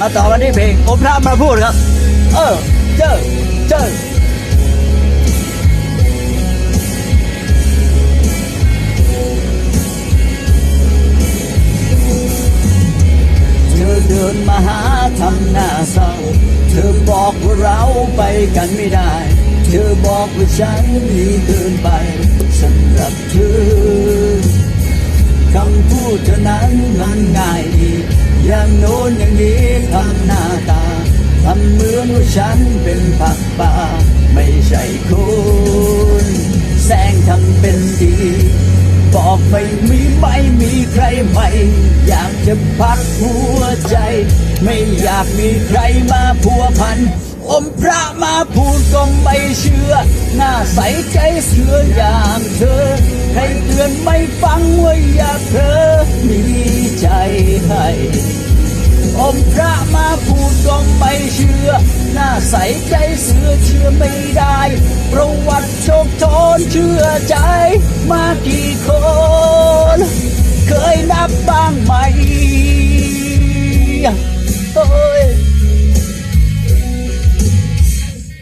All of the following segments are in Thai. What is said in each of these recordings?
มาต่อกันที่เพลงองค์พระมาพูดครับ เออ เจอเจอเธอเดินมาหาทำหน้าเศร้า เธอบอกว่าเราไปกันไม่ได้ เธอบอกว่าฉันดีเกินไปสำหรับเธอำเหมือนว่าฉันเป็นผักป่าไม่ใช่คนแสงทำเป็นดี บอกไม่มีไม่มีใครใหม่ อยากจะพักหัวใจ ไม่อยากมีใครมาพัวพัน อมพระมาพูดก็ไม่เชื่อ หน้าใสใจเสืออย่างเธอ ใครเตือนไม่ฟังว่าอยากเธ ใส่ใจเสือเชื่อไม่ได้ ประวัติโชคโชนเชื่อใจมากี่คน เคยนับบ้างไหมโอ้ย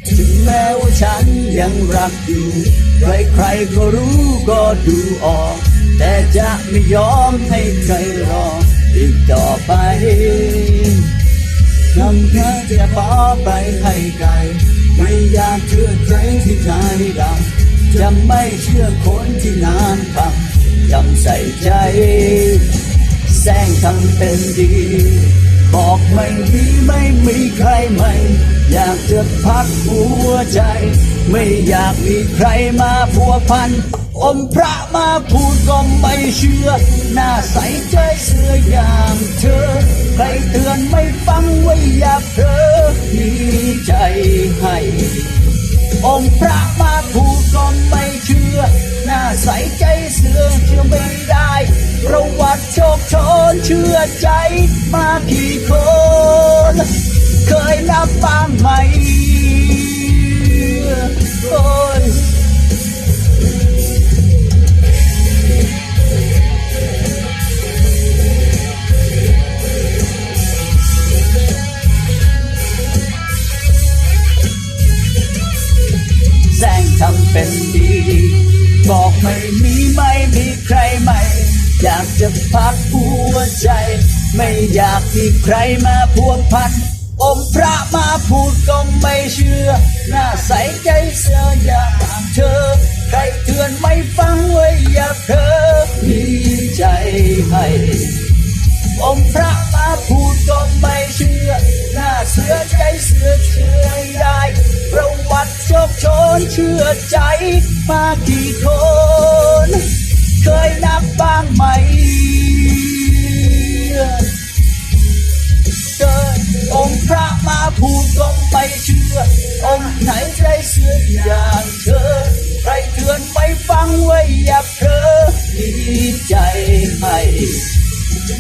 ถึงแม้ว่าฉันยังรักอยู่ใครๆก็รู้ก็ดูออก แต่จะไม่ยอมให้ใครรออีกต่อไปำแค่จะขอไปให้ไกล ไม่อยากเชื่อใครที่ใจดำจะไม่เชื่อคนที่นานทำจำใส่ใจ แสงทำเป็นดี บอกไม่มีไม่มีใครใหม่ อยากจะพักหัวใจ ไม่อยากมีใครมาพัวพัน อมพระมาพูดก็ไม่เชื่อ หน้าใสใจเสืออย่างเธอ ใครเตือนไม่ฟังไว่าอยากเธอมีใจให้องพระมาพูดก็ไม่เชื่อ หน้าใสใจเสือเชื่อไม่ได้ ประวัติโชคชนเชื่อใจมากี่คน เป็นดี บอกไม่มีไม่มีใครใหม่ อยากจะพักหัวใจ ไม่อยากมีใครมาพัวพันอมพระมาพูดก็ไม่เชื่อ หน้าใสใจเสืออย่างเธอ ใครเตือนไม่ฟังไว่าอยาเธอมีใจให้องค์พระมาพูด ชนเชื่อใจมากี่คน เคยนับบ้างไหมเกิดองค์พระมาพูดก็ไม่เชื่อ องค์ไหนใจเสื่ออย่างเธอ ใครเตือนไม่ฟังไว่าอยากเธอมีใจให้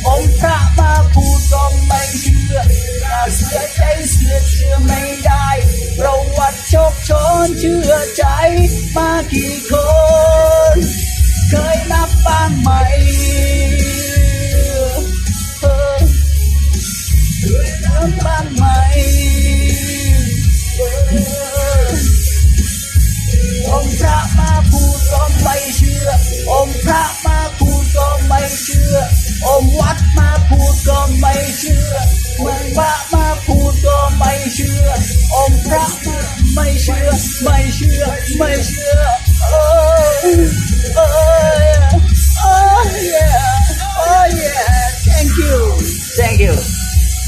องค์พระ ชนเชื่อใจมากี่คน เคยนับบ้างไหมเออเคยนับบ้างไหมเออองพระมาพูดก็ไม่เชื่อ องค์พระมาพูดก็ไม่เชื่อ องวัดมา